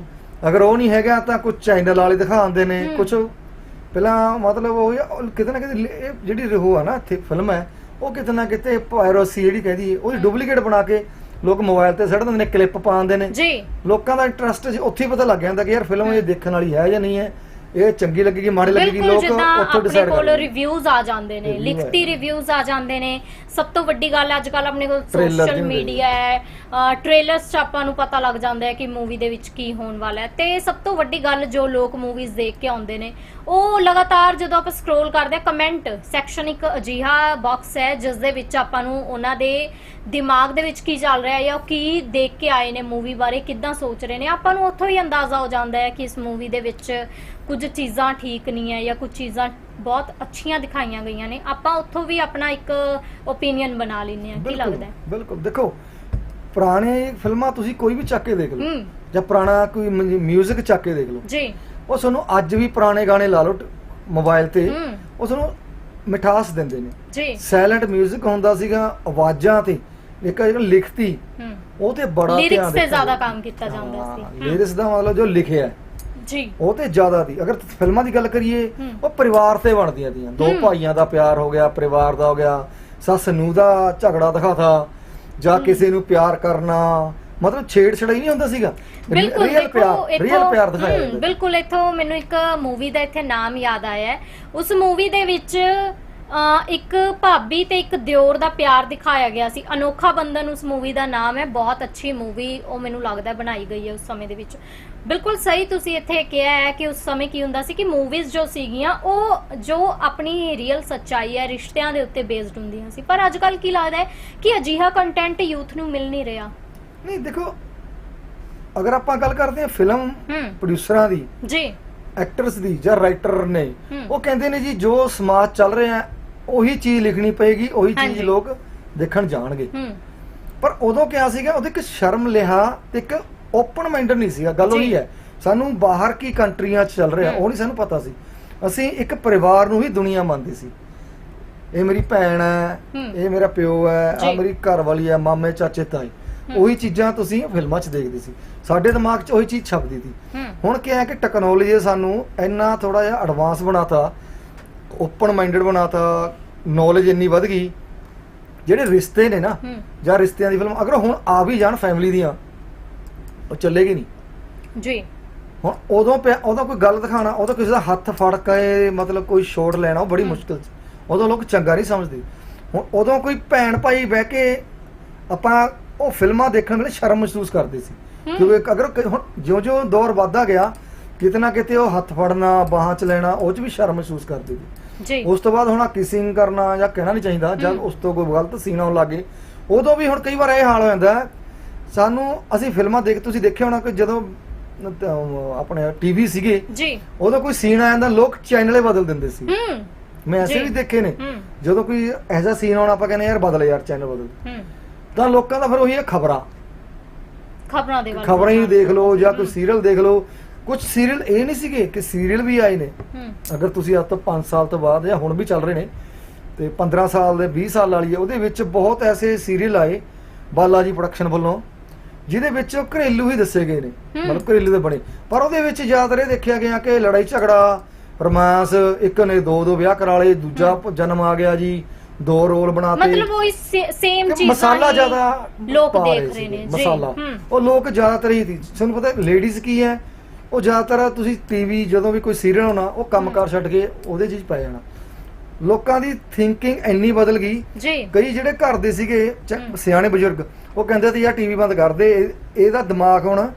ਅਗਰ ਉਹ ਨਹੀਂ ਹੈਗਾ ਤਾਂ ਕੁਝ ਚੈਨਲ ਵਾਲੇ ਦਿਖਾਉਂਦੇ ਨੇ। ਕੁਝ ਪਹਿਲਾਂ ਮਤਲਬ ਉਹ ਉਹ ਕਿਤੇ ਨਾ ਕਿਤੇ ਜਿਹੜੀ ਰਹੋ ਆ ਨਾ ਇੱਥੇ ਫਿਲਮ ਹੈ ਉਹ ਕਿਤੇ ਨਾ ਕਿਤੇ ਪਾਇਰੋਸੀ ਜਿਹੜੀ ਕਹਿੰਦੀ ਹੈ ਉਹਦੀ ਡੁਪਲੀਕੇਟ ਬਣਾ ਕੇ ਲੋਕ ਮੋਬਾਈਲ ਤੇ ਸੜ ਦਿੰਦੇ ਨੇ ਕਲਿੱਪ ਪਾਉਂਦੇ ਨੇ। ਜੀ। ਲੋਕਾਂ ਦਾ ਇੰਟਰਸਟ ਉੱਥੇ ਪਤਾ ਲੱਗ ਜਾਂਦਾ ਕਿ ਯਾਰ ਫਿਲਮ ਇਹ ਦੇਖਣ ਵਾਲੀ ਹੈ ਜਾਂ ਨਹੀਂ ਹੈ। ਇਹ ਚੰਗੀ ਲੱਗੇਗੀ ਮਾੜੀ ਲੱਗੇਗੀ ਬਿਲਕੁਲ ਲੋਕ ਜਿੱਦਾਂ ਉੱਥੋਂ ਆਪਣੇ ਡਿਸਾਈਡ ਕੋਲ ਕਰਦੇ ਨੇ। ਰਿਵਿਊਜ਼ ਆ ਜਾਂਦੇ ਨੇ Review ਲਿਖਤੀ। ਰਿਵਿਊਜ਼ ਆ ਜਾਂਦੇ ਨੇ। ਸਭ ਤੋਂ ਵੱਡੀ ਗੱਲ ਅੱਜ ਕੱਲ ਆਪਣੇ ਕੋਲ Trailer ਸੋਸ਼ਲ ਵੀ ਹੁੰਦੇ ਮੀਡੀਆ ਹੈ ਟ੍ਰੇਲਰਸ ਚ ਆਪਾਂ ਨੂੰ ਪਤਾ ਲੱਗ ਜਾਂਦਾ ਹੈ ਕਿ ਮੂਵੀ ਦੇ ਵਿੱਚ ਕੀ ਹੋਣ ਵਾਲਾ ਹੈ। ਤੇ ਸਭ ਤੋਂ ਵੱਡੀ ਗੱਲ ਜੋ ਲੋਕ ਮੂਵੀਜ਼ ਦੇਖ ਕੇ ਆਉਂਦੇ ਨੇ ਉਹ ਲਗਾਤਾਰ ਜਦੋਂ ਆਪਾਂ ਸਕਰੋਲ ਕਰਦੇ ਆ ਕਮੈਂਟ ਸੈਕਸ਼ਨ ਇੱਕ ਅਜੀਹਾ ਬਾਕਸ ਹੈ ਜਿਸ ਦੇ ਵਿੱਚ ਆਪਾਂ ਨੂੰ ਉਹਨਾਂ ਦੇ ਦਿਮਾਗ ਦੇ ਵਿੱਚ ਕੀ ਚੱਲ ਰਿਹਾ ਹੈ ਜਾਂ ਉਹ ਕੀ ਦੇਖ ਕੇ ਆਏ ਨੇ ਮੂਵੀ ਬਾਰੇ ਕਿੱਦਾਂ ਸੋਚ ਰਹੇ ਨੇ ਆਪਾਂ ਨੂੰ ਉੱਥੋਂ ਹੀ ਅੰਦਾਜ਼ਾ ਹੋ ਜਾਂਦਾ ਹੈ ਕਿ ਇਸ ਮੂਵੀ ਦੇ ਵਿੱਚ ਕੁਝ ਚੀਜ਼ਾਂ ਠੀਕ ਨਹੀਂ ਹੈ ਜਾਂ ਕੁਝ ਚੀਜ਼ਾਂ ਬਹੁਤ ਅੱਛੀਆਂ ਦਿਖਾਈਆਂ ਗਈਆਂ ਨੇ ਆਪਾਂ ਉੱਥੋਂ ਵੀ ਆਪਣਾ ਇੱਕ ਓਪੀਨੀਅਨ ਬਣਾ ਲੈਂਦੇ ਆ ਕੀ ਬਿਲਕੁਲ, ਲੱਗਦਾ ਹੈ? ਬਿਲਕੁਲ। ਦੇਖੋ ਪੁਰਾਣੇ ਫਿਲਮਾਂ ਤੁਸੀਂ ਕੋਈ ਵੀ ਚੱਕ ਕੇ ਦੇਖ ਲਓ ਹੂੰ। ਜਾਂ ਪੁਰਾਣਾ ਕੋਈ ਮਿਊਜ਼ਿਕ ਚੱਕ ਕੇ ਦੇਖ ਲਓ। ਜੀ। ਉਹ ਤੁਹਾਨੂੰ ਅੱਜ ਵੀ ਪੁਰਾਣੇ ਗਾਣੇ ਲਾ ਲਓ ਮੋਬਾਈਲ ਤੇ ਹੂੰ। ਉਹ ਤੁਹਾਨੂੰ ਮਿਠਾਸ ਦਿੰਦੇ ਨੇ। ਜੀ। ਸਾਇਲੈਂਟ ਮਿਊਜ਼ਿਕ ਹੁੰਦਾ ਸੀਗਾ ਆਵਾਜ਼ਾਂ ਤੇ ਇੱਕ ਜਿਹੜਾ ਲਿਖਤੀ ਹੂੰ। ਉਹ ਤੇ ਬੜਾ ਧਿਆਨ ਤੇ ਦਿੱਤਾ ਜ਼ਿਆਦਾ। ਕੰਮ ਕੀਤਾ ਜਾਂਦਾ ਸੀ। lyrics ਦਾ ਮਤਲਬ ਜੋ ਲਿਖਿਆ ਹੈ, ਜੀ ਉਹ ਤੇ ਜ਼ਿਆਦਾ ਦੀ ਅਗਰ ਫਿਲਮਾਂ ਦੀ ਗੱਲ ਕਰੀਏ। ਉਹ ਪਰਿਵਾਰ ਤੇ ਬਣਦੀਆਂ ਦੀਆਂ ਦੋ। ਭਾਈਆਂ ਦਾ ਪਿਆਰ ਹੋ ਗਿਆ ਪਰਿਵਾਰ ਦਾ ਹੋ ਗਿਆ ਸੱਸ ਨੂੰ ਦਾ ਝਗੜਾ ਦਿਖਾਤਾ ਜਾਂ। ਕਿਸੇ ਨੂੰ ਪਿਆਰ ਕਰਨਾ ਮਤਲਬ ਛੇੜ ਛੜਾਈ ਨਹੀਂ ਹੁੰਦਾ ਸੀਗਾ ਬਿਲਕੁਲ ਰੀਅਲ ਪਿਆਰ ਰੀਅਲ ਪਿਆਰ ਦਿਖਾਇਆ ਜਾਂਦਾ ਬਿਲਕੁਲ ਇੱਥੋਂ ਮੈਨੂੰ ਇੱਕ ਮੂਵੀ ਦਾ ਇੱਥੇ ਨਾਮ ਯਾਦ ਆਇਆ ਉਸ ਮੂਵੀ ਦੇ ਵਿੱਚ ਇੱਕ ਭਾਬੀ ਤੇ ਇੱਕ ਦਿਓਰ ਦਾ ਪਿਆਰ ਦਿਖਾਇਆ ਗਿਆ ਸੀ। ਅਨੋਖਾ ਬੰਧਨ ਉਸ ਮੂਵੀ ਦਾ ਨਾਮ ਹੈ। ਬਹੁਤ ਅੱਛੀ ਮੂਵੀ ਉਹ ਮੈਨੂੰ ਲੱਗਦਾ ਬਣਾਈ ਗਈ ਹੈ ਉਸ ਸਮੇਂ ਦੇ ਵਿੱਚ। ਬਿਲਕੁਲ ਸਹੀ ਤੁਸੀਂ ਇੱਥੇ ਕਿਹਾ ਹੈ ਕਿ ਉਸ ਸਮੇਂ ਕੀ ਹੁੰਦਾ ਸੀ ਕਿ ਮੂਵੀਜ਼ ਜੋ ਸੀਗੀਆਂ ਉਹ ਜੋ ਆਪਣੀ ਰੀਅਲ ਸੱਚਾਈ ਹੈ ਰਿਸ਼ਤਿਆਂ ਦੇ ਉੱਤੇ ਬੇਸਡ ਹੁੰਦੀਆਂ ਸੀ। ਪਰ ਅੱਜ ਕੱਲ ਕੀ ਲੱਗਦਾ ਹੈ ਕਿ ਅਜਿਹਾ ਕੰਟੈਂਟ ਯੂਥ ਨੂੰ ਮਿਲ ਨਹੀਂ ਰਿਹਾ। ਨਹੀਂ ਦੇਖੋ ਅਗਰ ਆਪਾਂ ਗੱਲ ਕਰਦੇ ਹਾਂ ਫਿਲਮ ਪ੍ਰੋਡਿਊਸਰਾਂ ਦੀ ਜੀ। ਐਕਟਰਸ ਦੀ ਜਾਂ ਰਾਈਟਰ ਨੇ। ਉਹ ਕਹਿੰਦੇ ਨੇ ਜੀ ਜੋ ਸਮਾਜ ਚੱਲ ਰਿਹਾ ਹੈ, ਉਹੀ ਚੀਜ਼ ਲਿਖਣੀ ਪਏਗੀ ਉਹੀ ਚੀਜ਼ ਹਾਂਜੀ। ਲੋਕ ਦੇਖਣ ਜਾਣਗੇ ਹੂੰ ਪਰ ਉਦੋਂ ਕਿਹਾ ਸੀਗਾ ਉਹਦੇ ਇੱਕ ਸ਼ਰਮ ਲਿਆ ਤੇ ਇੱਕ ਓਪਨ ਮਾਈਂਡਡ ਨਹੀਂ ਸੀਗਾ ਗੱਲ ਉਹੀ ਜੀ। ਹੈ ਸਾਨੂੰ ਬਾਹਰ ਕੀ ਕੰਟਰੀਆਂ 'ਚ ਚੱਲ ਰਿਹਾ। ਉਹ ਨਹੀਂ ਸਾਨੂੰ ਪਤਾ ਸੀ ਅਸੀਂ ਇੱਕ ਪਰਿਵਾਰ ਨੂੰ ਹੀ ਦੁਨੀਆ ਮੰਨਦੇ ਸੀ ਇਹ ਮੇਰੀ ਭੈਣ ਹੈ। ਇਹ ਮੇਰਾ ਪਿਓ ਹੈ ਆ ਜੀ। ਮੇਰੀ ਘਰ ਵਾਲੀ ਹੈ ਮਾਮੇ ਚਾਚੇ ਤਾਏ। ਉਹੀ ਚੀਜ਼ਾਂ ਤੁਸੀਂ ਫਿਲਮਾਂ 'ਚ ਦੇਖਦੇ ਸੀ ਸਾਡੇ ਦਿਮਾਗ 'ਚ ਉਹੀ ਚੀਜ਼ ਛਪਦੀ ਸੀ ਹੂੰ ਹੁਣ ਕੀ ਹੈ ਕਿ ਟੈਕਨੋਲੋਜੀ ਨੇ ਸਾਨੂੰ ਇੰਨਾ ਥੋੜਾ ਜਿਹਾ ਐਡਵਾਂਸ ਬਣਾਤਾ ਓਪਨ ਮਾਈਂਡਡ ਬਣਾਤਾ ਨੌਲੇਜ ਇੰਨੀ ਵੱਧ ਗਈ ਜਿਹੜੇ ਰਿਸ਼ਤੇ ਨੇ ਨਾ ਜਾਂ ਰਿਸ਼ਤਿਆਂ ਦੀ ਫਿਲਮ ਅਗਰ ਹੁਣ ਆ ਵੀ ਜਾਣ ਫੈਮਿਲੀ ਦੀਆਂ ਉਹ ਚੱਲੇਗੀ ਨਹੀਂ। ਜੀ। ਹੁਣ ਉਦੋਂ ਉਹਦਾ ਕੋਈ ਗੱਲ ਦਿਖਾਣਾ ਉਹਦਾ ਕਿਸੇ ਦਾ ਹੱਥ ਫੜ ਕੇ ਮਤਲਬ ਕੋਈ ਸ਼ੋਟ ਲੈਣਾ ਉਹ ਬੜੀ। ਮੁਸ਼ਕਲ ਸੀ। ਉਦੋਂ ਲੋਕ ਚੰਗਾ ਨਹੀਂ ਸਮਝਦੇ। ਹੁਣ ਉਦੋਂ ਕੋਈ ਭੈਣ ਭਾਈ ਬਹਿ ਕੇ ਆਪਾਂ ਉਹ ਫਿਲਮਾਂ ਦੇਖਣ ਵੇਲੇ ਸ਼ਰਮ ਮਹਿਸੂਸ ਕਰਦੇ ਸੀ। ਕਿਉਂਕਿ ਅਗਰ ਹੁਣ ਜਿਉਂ-ਜਿਉਂ ਦੌਰ ਵੱਧਦਾ ਗਿਆ ਕਿਤੇ ਨਾ ਕਿਤੇ ਉਹ ਹੱਥ ਫੜਨਾ ਬਾਹਾਂ 'ਚ ਲੈਣਾ ਉਹ 'ਚ ਵੀ ਸ਼ਰਮ ਮਹਿਸੂਸ ਕਰਦੇ ਸੀ। ਜੀ। ਉਸ ਤੋਂ ਬਾਅਦ ਹੁਣ ਕਿਸਿੰਗ ਕਰਨਾ ਜਾਂ ਕਹਿਣਾ ਨਹੀਂ ਚਾਹੀਦਾ ਜਦ। ਉਸ ਤੋਂ ਕੋਈ ਗਲਤ ਸੀਨ ਆਉਣ ਲੱਗੇ ਉਦੋਂ ਵੀ ਹੁਣ ਕਈ ਵਾਰ ਇਹ ਹਾਲ ਹੋ ਜਾਂਦਾ ਸਾਨੂੰ ਅਸੀਂ ਫਿਲਮਾਂ ਦੇਖ ਤੁਸੀਂ ਦੇਖਿਆ ਹੋਣਾ ਕਿ ਜਦੋਂ ਆਪਣੇ ਟੀਵੀ ਸੀਗੇ ਜੀ। ਉਦੋਂ ਕੋਈ ਸੀਨ ਆ ਜਾਂਦਾ ਲੋਕ ਚੈਨਲੇ ਬਦਲ ਦਿੰਦੇ ਸੀ। ਹੂੰ। ਮੈਂ ਐਸੇ। ਵੀ ਦੇਖੇ ਨੇ ਜਦੋਂ ਕੋਈ ਐਸਾ ਸੀਨ ਆਉਣਾ ਆਪਾਂ ਕਹਿੰਦੇ ਯਾਰ ਬਦਲ ਯਾਰ ਚੈਨਲ ਬਦਲ। ਹੂੰ। ਤਾਂ ਲੋਕਾਂ ਦਾ ਫਿਰ ਉਹੀ ਹੈ ਖਬਰਾਂ। ਖਬਰਾਂ ਦੇ ਵੱਲ ਖਬਰਾਂ ਹੀ ਦੇਖ ਲਓ ਜਾਂ ਕੋਈ। ਸੀਰੀਅਲ ਦੇਖ ਲਓ। ਕੁਝ ਸੀਰੀਅਲ ਇਹ ਨਹੀਂ ਸੀਗੇ ਕਿ ਸੀਰੀਅਲ ਵੀ ਆਏ ਨੇ। ਅਗਰ ਤੁਸੀਂ ਅੱਜ ਤੋਂ 5 ਸਾਲ ਤੋਂ ਬਾਅਦ ਜਾਂ ਹੁਣ ਵੀ ਚੱਲ ਰਹੇ ਨੇ ਤੇ 15 ਸਾਲ ਦੇ 20 ਸਾਲ ਵਾਲੀ ਉਹਦੇ ਵਿੱਚ ਬਹੁਤ ਐਸੇ ਸੀਰੀਅਲ ਆਏ ਬਾਲਾ ਜੀ ਪ੍ਰੋਡਕਸ਼ਨ ਵੱਲੋਂ ਜਿਹਦੇ ਵਿੱਚ ਉਹ ਘਰੇਲੂ ਹੀ ਦੱਸੇ ਗਏ ਨੇ। ਮਤਲਬ ਘਰੇਲੂ ਦੇ ਬਣੇ। ਪਰ ਉਹਦੇ ਵਿੱਚ ਜ਼ਿਆਦਾਤਰ ਇਹ ਦੇਖਿਆ ਗਿਆ ਕਿ ਲੜਾਈ ਝਗੜਾ ਰੋਮਾਂਸ ਇੱਕ ਨੇ ਦੋ ਦੋ ਵਿਆਹ ਕਰਾ ਲਏ ਦੂਜਾ ਜਨਮ ਆ ਗਿਆ ਜੀ ਦੋ ਰੋਲ ਬਣਾਤੇ। ਮਤਲਬ ਉਹ ਸੇਮ ਚੀਜ਼ਾਂ ਮਸਾਲਾ ਜ਼ਿਆਦਾ ਲੋਕ ਦੇਖ ਰਹੇ ਨੇ। ਜੀ ਮਸਾਲਾ। ਉਹ ਲੋਕ ਜ਼ਿਆਦਾਤਰ ਹੀ ਤੁਹਾਨੂੰ ਪਤਾ ਲੇਡੀਜ਼ ਕੀ ਹੈ? ਉਹ ਜ਼ਿਆਦਾਤਰ ਤੁਸੀਂ ਟੀਵੀ ਜਦੋਂ ਵੀ ਕੋਈ ਸੀਰੀਅਲ ਹੋਣਾ ਉਹ ਕੰਮਕਾਰ ਛੱਡ ਕੇ ਉਹਦੇ 'ਚ ਹੀ ਪੈ ਜਾਣਾ। ਲੋਕਾਂ ਦੀ ਥਿੰਕਿੰਗ ਇੰਨੀ ਬਦਲ ਗਈ। ਜੀ। ਕਈ ਜਿਹੜੇ ਘਰ ਦੇ ਸੀਗੇ। ਸਿਆਣੇ ਬਜ਼ੁਰਗ ਉਹ ਕਹਿੰਦੇ ਤੇ ਯਾਰ ਟੀਵੀ ਬੰਦ ਕਰ ਦੇ। ਇਹ- ਇਹਦਾ ਦਿਮਾਗ ਹੁਣ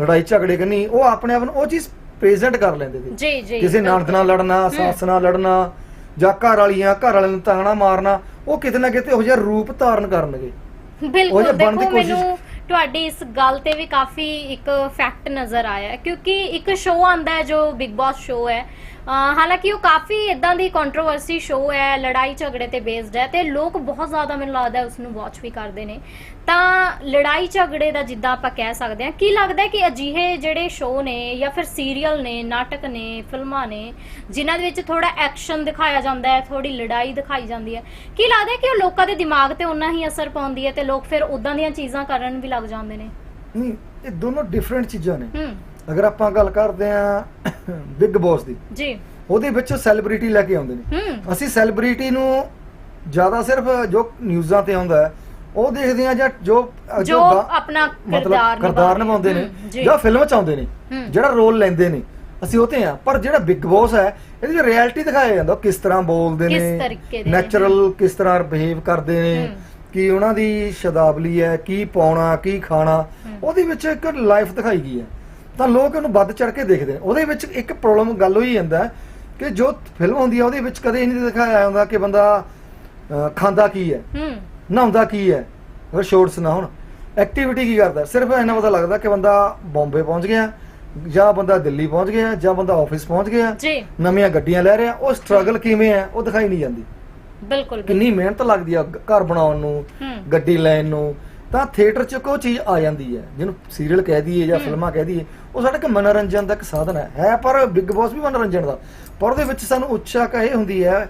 ਲੜਾਈ ਝਗੜੇ ਕਰਨੀ ਉਹ ਆਪਣੇ ਆਪ ਨੂੰ ਉਹ ਚੀਜ਼ ਪ੍ਰੈਜ਼ੈਂਟ ਕਰ ਲੈਂਦੇ ਸੀ। ਜੀ ਜੀ ਕਿਸੇ ਨਣਦ ਨਾਲ ਲੜਨਾ। ਸੱਸ ਨਾਲ ਲੜਨਾ ਜਾਂ ਘਰ ਵਾਲੀਆਂ ਘਰ ਵਾਲਿਆਂ ਨੂੰ ਤਾਣਾ ਮਾਰਨਾ ਉਹ ਕਿਤੇ ਨਾ ਕਿਤੇ ਉਹ ਜਿਹਾ ਰੂਪ ਧਾਰਨ ਕਰਨਗੇ। ਬਿਲਕੁਲ ਦੇਖੋ ਕੋਸ਼ਿਸ਼- ਮੈਨੂੰ ਤੁਹਾਡੀ ਇਸ ਗੱਲ ਤੇ ਵੀ ਕਾਫੀ ਇੱਕ ਫੈਕਟ ਨਜ਼ਰ ਆਇਆ ਕਿਉਂਕਿ ਇੱਕ ਸ਼ੋਅ ਆਂਦਾ ਹੈ ਜੋ ਬਿਗ ਬਾਸ ਸ਼ੋਅ ਹੈ ਹਾਲਾਂਕਿ ਉਹ ਕਾਫੀ ਇਦਾਂ ਦੀ ਕੰਟਰੋਵਰਸੀ ਸ਼ੋਅ ਹੈ ਲੜਾਈ ਝਗੜੇ ਤੇ ਬੇਸਡ ਹੈ ਤੇ ਲੋਕ ਬਹੁਤ ਜ਼ਿਆਦਾ ਮੈਨੂੰ ਲੱਗਦਾ ਉਸ ਨੂੰ ਵਾਚ ਵੀ ਕਰਦੇ ਨੇ। ਤਾਂ ਲੜਾਈ ਝਗੜੇ ਦਾ ਜਿੱਦਾਂ ਆਪਾਂ ਕਹਿ ਸਕਦੇ ਹਾਂ ਕੀ ਲੱਗਦਾ ਹੈ ਕਿ ਅਜਿਹੇ ਜਿਹੜੇ ਸ਼ੋਅ ਨੇ ਜਾਂ ਫਿਰ ਸੀਰੀਅਲ ਨੇ ਨਾਟਕ ਨੇ ਫਿਲਮਾਂ ਨੇ ਜਿਨ੍ਹਾਂ ਦੇ ਵਿੱਚ ਥੋੜਾ ਐਕਸ਼ਨ ਦਿਖਾਇਆ ਜਾਂਦਾ ਹੈ ਥੋੜੀ ਲੜਾਈ ਦਿਖਾਈ ਜਾਂਦੀ ਹੈ ਕੀ ਲੱਗਦਾ ਹੈ ਕਿ ਉਹ ਲੋਕਾਂ ਦੇ ਦਿਮਾਗ ਤੇ ਉਨਾ ਹੀ ਅਸਰ ਪਾਉਂਦੀ ਹੈ ਤੇ ਲੋਕ ਫਿਰ ਉਦਾਂ ਦੀਆਂ ਚੀਜ਼ਾਂ ਕਰਨ ਵੀ ਲੱਗ ਜਾਂਦੇ ਨੇ? ਨਹੀਂ ਇਹ ਦੋਨੋਂ ਡਿਫਰੈਂਟ ਚੀਜ਼ਾਂ ਨੇ। ਹੂੰ। ਅਗਰ ਆਪਾਂ ਗੱਲ ਕਰਦੇ ਆ ਬਿਗ ਬੌਸ ਦੀ ਜੀ ਉਹਦੇ ਵਿੱਚ ਸੈਲੀਬ੍ਰਿਟੀ ਲੈ ਕੇ ਆਉਂਦੇ ਨੇ ਅਸੀਂ ਸੈਲੀਬ੍ਰਿਟੀ ਨੂੰ ਜ਼ਿਆਦਾ ਸਿਰਫ ਜੋ ਨਿਊਜ਼ਾਂ ਤੇ ਆਉਂਦਾ ਹੈ ਉਹ ਦੇਖਦੇ ਆ ਜਾਂ ਜੋ ਜੋ ਆਪਣਾ ਕਿਰਦਾਰ ਕਿਰਦਾਰ ਨਿਭਾਉਂਦੇ ਨੇ ਜੀ। ਫਿਲਮ ਚ ਆਉਂਦੇ ਨੇ। ਜਿਹੜਾ ਰੋਲ ਲੈਂਦੇ ਨੇ ਅਸੀਂ ਉਹ ਤੇ ਆ ਪਰ ਜਿਹੜਾ ਬਿਗ ਬੌਸ ਹੈ ਇਹਦੀ ਜੋ ਰਿਐਲਿਟੀ ਦਿਖਾਇਆ ਜਾਂਦਾ ਕਿਸ ਤਰ੍ਹਾਂ ਬੋਲਦੇ ਕਿਸ ਨੇ ਤਰੀਕੇ ਦੇ ਨੇ। ਨੈਚੁਰਲ ਕਿਸ ਤਰ੍ਹਾਂ ਬਿਹੇਵ ਕਰਦੇ ਨੇ। ਕੀ ਉਹਨਾਂ ਦੀ ਸ਼ਦਾਬਲੀ ਹੈ ਕੀ ਪਾਉਣਾ ਕੀ ਖਾਣਾ। ਉਹਦੇ ਵਿੱਚ ਇੱਕ ਲਾਈਫ ਦਿਖਾਈ ਗਈ ਹੈ ਤਾਂ ਲੋਕ ਉਹਨੂੰ ਵੱਧ ਚੜ ਕੇ ਦੇਖਦੇ ਨੇ। ਉਹਦੇ ਵਿੱਚ ਇੱਕ ਪ੍ਰੋਬਲਮ ਗੱਲ ਹੋਈ ਜਾਂਦਾ ਕਿ ਜੋ ਫਿਲਮ ਹੁੰਦੀ ਹੈ ਉਹਦੇ ਵਿੱਚ ਕਦੇ ਇਹ ਨਹੀਂ ਦਿਖਾਇਆ ਹੁੰਦਾ ਕਿ ਬੰਦਾ ਖਾਂਦਾ ਕੀ ਹੈ ਹੂੰ। ਨਹਾਉਂਦਾ ਕੀ ਹੈ। ਅਗਰ ਸ਼ੋਰਟਸ ਨਾ ਹੋਣ ਐਕਟੀਵਿਟੀ ਕੀ ਕਰਦਾ? ਸਿਰਫ ਇਹਨਾਂ ਪਤਾ ਲੱਗਦਾ ਕਿ ਬੰਦਾ ਬੰਬੇ ਪਹੁੰਚ ਗਿਆ ਜਾਂ ਬੰਦਾ ਦਿੱਲੀ ਪਹੁੰਚ ਗਿਆ ਜਾਂ ਬੰਦਾ ਆਫਿਸ ਪਹੁੰਚ ਗਿਆ ਜੀ। ਨਵੀਆਂ ਗੱਡੀਆਂ ਲੈ ਰਿਹਾ ਉਹ ਸਟਰਗਲ ਕਿਵੇਂ ਹੈ ਉਹ ਦਿਖਾਈ ਨਹੀਂ ਜਾਂਦੀ। ਬਿਲਕੁਲ ਕਿੰਨੀ ਮਿਹਨਤ ਲੱਗਦੀ ਆ ਘਰ ਬਣਾਉਣ ਨੂੰ ਗੱਡੀ ਲੈਣ ਨੂੰ ਤਾਂ ਥੀਏਟਰ 'ਚ ਕੋਈ ਚੀਜ਼ ਆ ਜਾਂਦੀ ਹੈ ਜਿਹਨੂੰ ਸੀਰੀਅਲ ਕਹਿ ਦਈਏ ਜਾਂ। ਫਿਲਮਾਂ ਕਹਿ ਦਈਏ ਉਹ ਸਾਡੇ ਇੱਕ ਮਨੋਰੰਜਨ ਦਾ ਇੱਕ ਸਾਧਨ ਹੈ। ਹੈ ਪਰ ਬਿਗ ਬੌਸ ਵੀ ਮਨੋਰੰਜਨ ਦਾ। ਪਰ ਉਹਦੇ ਵਿੱਚ ਸਾਨੂੰ ਉਤਸ਼ਾਹ ਇਹ ਹੁੰਦੀ ਹੈ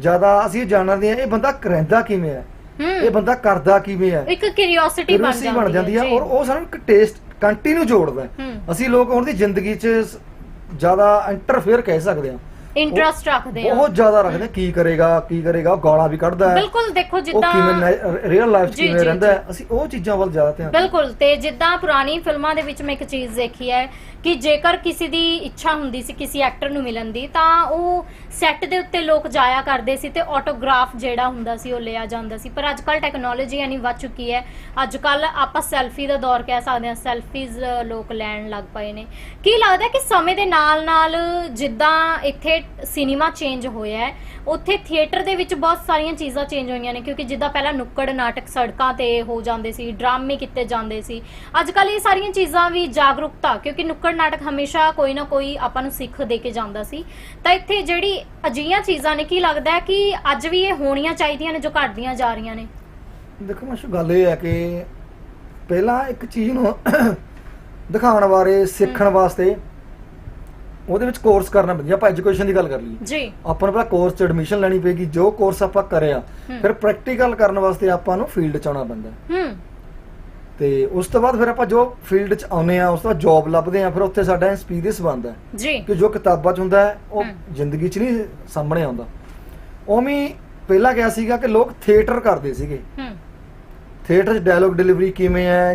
ਜ਼ਿਆਦਾ ਅਸੀਂ ਜਾਣਦੇ ਹਾਂ ਇਹ ਬੰਦਾ ਕਰੈਂਦਾ ਕਿਵੇਂ ਹੈ? ਇਹ ਬੰਦਾ ਕਰਦਾ ਕਿਵੇਂ ਹੈ? ਇੱਕ ਕਿਉਰਿਓਸਿਟੀ ਬਣ ਜਾਂਦੀ ਹੈ। ਔਰ ਉਹ ਸਾਨੂੰ ਇੱਕ ਟੇਸਟ ਕੰਟੀਨਿਊ ਜੋੜਦਾ ਅਸੀਂ ਲੋਕ ਉਹਨਾਂ ਦੀ ਜ਼ਿੰਦਗੀ 'ਚ ਜ਼ਿਆਦਾ ਇੰਟਰਫੇਅਰ ਕਹਿ ਸਕਦੇ ਹਾਂ। ਇੰਟਰਸਟ ਰੱਖਦੇ ਆ। ਬਹੁਤ ਜ਼ਿਆਦਾ ਰੱਖਦੇ ਕੀ ਕਰੇਗਾ ਕੀ ਕਰੇਗਾ ਗਾਲਾਂ ਵੀ ਕੱਢਦਾ ਹੈ। ਬਿਲਕੁਲ ਦੇਖੋ ਉਹ ਜਿੱਦਾਂ ਕਿਵੇਂ ਰੀਅਲ ਲਾਈਫ ਕਿਵੇਂ ਰਹਿੰਦਾ ਹੈ। ਅਸੀਂ ਉਹ ਚੀਜ਼ਾਂ ਵੱਲ ਜ਼ਿਆਦਾ ਧਿਆਨ ਬਿਲਕੁਲ ਤੇ ਜਿੱਦਾਂ ਪੁਰਾਣੀ ਫਿਲਮਾਂ ਦੇ ਵਿੱਚ ਮੈਂ ਇੱਕ ਚੀਜ਼ ਦੇਖੀ ਹੈ ਕਿ ਜੇਕਰ ਕਿਸੇ ਦੀ ਇੱਛਾ ਹੁੰਦੀ ਸੀ ਕਿਸੇ ਐਕਟਰ ਨੂੰ ਮਿਲਣ ਦੀ, ਤਾਂ ਉਹ ਸੈੱਟ ਦੇ ਉੱਤੇ ਲੋਕ ਜਾਇਆ ਕਰਦੇ ਸੀ ਤੇ ਆਟੋਗ੍ਰਾਫ ਜਿਹੜਾ ਹੁੰਦਾ ਸੀ ਉਹ ਲਿਆ ਜਾਂਦਾ ਸੀ। ਪਰ ਅੱਜ ਕੱਲ ਟੈਕਨੋਲੋਜੀ ਯਾਨੀ ਵੱਧ ਚੁੱਕੀ ਹੈ। ਅੱਜ ਕੱਲ ਆਪਾਂ ਸੈਲਫੀ ਦਾ ਦੌਰ ਕਹਿ ਸਕਦੇ ਹਾਂ। ਸੈਲਫੀਜ਼ ਲੋਕ ਲੈਣ ਲੱਗ ਪਏ ਨੇ। ਕੀ ਲੱਗਦਾ ਕਿ ਸਮੇਂ ਦੇ ਨਾਲ ਨਾਲ ਜਿੱਦਾਂ ਇੱਥੇ ਸਿਨੇਮਾ ਚੇਂਜ ਹੋਇਆ ਹੈ, ਉੱਥੇ ਥੀਏਟਰ ਦੇ ਵਿੱਚ ਬਹੁਤ ਸਾਰੀਆਂ ਚੀਜ਼ਾਂ ਚੇਂਜ ਹੋਈਆਂ ਨੇ, ਕਿਉਂਕਿ ਜਿੱਦਾਂ ਪਹਿਲਾਂ ਨੁੱਕੜ ਨਾਟਕ ਸੜਕਾਂ ਤੇ ਹੋ ਜਾਂਦੇ ਸੀ, ਡਰਾਮੇ ਕੀਤੇ ਜਾਂਦੇ ਸੀ, ਅੱਜ ਕੱਲ ਇਹ ਸਾਰੀਆਂ ਚੀਜ਼ਾਂ ਵੀ ਜਾਗਰੂਕਤਾ, ਕਿਉਂਕਿ ਨੁੱਕੜ ਨਾਟਕ ਹਮੇਸ਼ਾ ਕੋਈ ਨਾ ਕੋਈ ਆਪਾਂ ਨੂੰ ਸਿੱਖ ਦੇ ਕੇ ਜਾਂਦਾ ਸੀ। ਤਾਂ ਇੱਥੇ ਜਿਹੜੀ ਅਜਿਹੀਆਂ ਚੀਜ਼ਾਂ ਨੇ ਕੀ ਲੱਗਦਾ ਹੈ ਕਿ ਅੱਜ ਵੀ ਇਹ ਹੋਣੀਆਂ ਚਾਹੀਦੀਆਂ ਨੇ ਜੋ ਘਟਦੀਆਂ ਜਾ ਰਹੀਆਂ ਨੇ? ਦੇਖੋ ਮਾਸ਼ੂ ਗੱਲ ਇਹ ਹੈ ਕਿ ਪਹਿਲਾਂ ਇੱਕ ਚੀਜ਼ ਨੂੰ ਦਿਖਾਉਣ ਬਾਰੇ ਸਿੱਖਣ ਵਾਸਤੇ ਉਹਦੇ ਵਿੱਚ ਕੋਰਸ ਕਰਨਾ ਪੈਂਦਾ ਆਪਾਂ ਐਜੂਕੇਸ਼ਨ ਦੀ ਗੱਲ ਕਰ ਲਈਏ। ਜੀ। ਆਪਾਂ ਨੂੰ ਪਹਿਲਾਂ ਕੋਰਸ 'ਚ ਐਡਮਿਸ਼ਨ ਲੈਣੀ ਪਏਗੀ। ਜੋ ਕੋਰਸ ਆਪਾਂ ਕਰਿਆ। ਫਿਰ ਪ੍ਰੈਕਟੀਕਲ ਕਰਨ ਵਾਸਤੇ ਆਪਾਂ ਨੂੰ ਫੀਲਡ 'ਚ ਆਉਣਾ ਪੈਂਦਾ। ਹੂੰ। ਤੇ ਉਸ ਤੋਂ ਬਾਅਦ ਫਿਰ ਆਪਾਂ ਜੋ ਫੀਲਡ 'ਚ ਆਉਨੇ ਆ ਉਸ ਤੋਂ ਬਾਅਦ ਜੌਬ ਲੱਭਦੇ ਆ ਫਿਰ ਉੱਥੇ ਸਾਡਾ ਐਕਸਪੀਰੀਅੰਸ ਬਣਦਾ ਜੀ। ਕਿ ਜੋ ਕਿਤਾਬਾਂ 'ਚ ਹੁੰਦਾ ਹੈ ਉਹ। ਜ਼ਿੰਦਗੀ 'ਚ ਨਹੀਂ ਸਾਹਮਣੇ ਆਉਂਦਾ। ਉਵੇਂ ਪਹਿਲਾਂ ਕਿਹਾ ਸੀਗਾ ਕਿ ਲੋਕ ਥੀਏਟਰ ਕਰਦੇ ਸੀਗੇ। ਹੂੰ। ਥੀਏਟਰ 'ਚ ਡਾਇਲੌਗ ਡਿਲੀਵਰੀ ਕਿਵੇਂ ਹੈ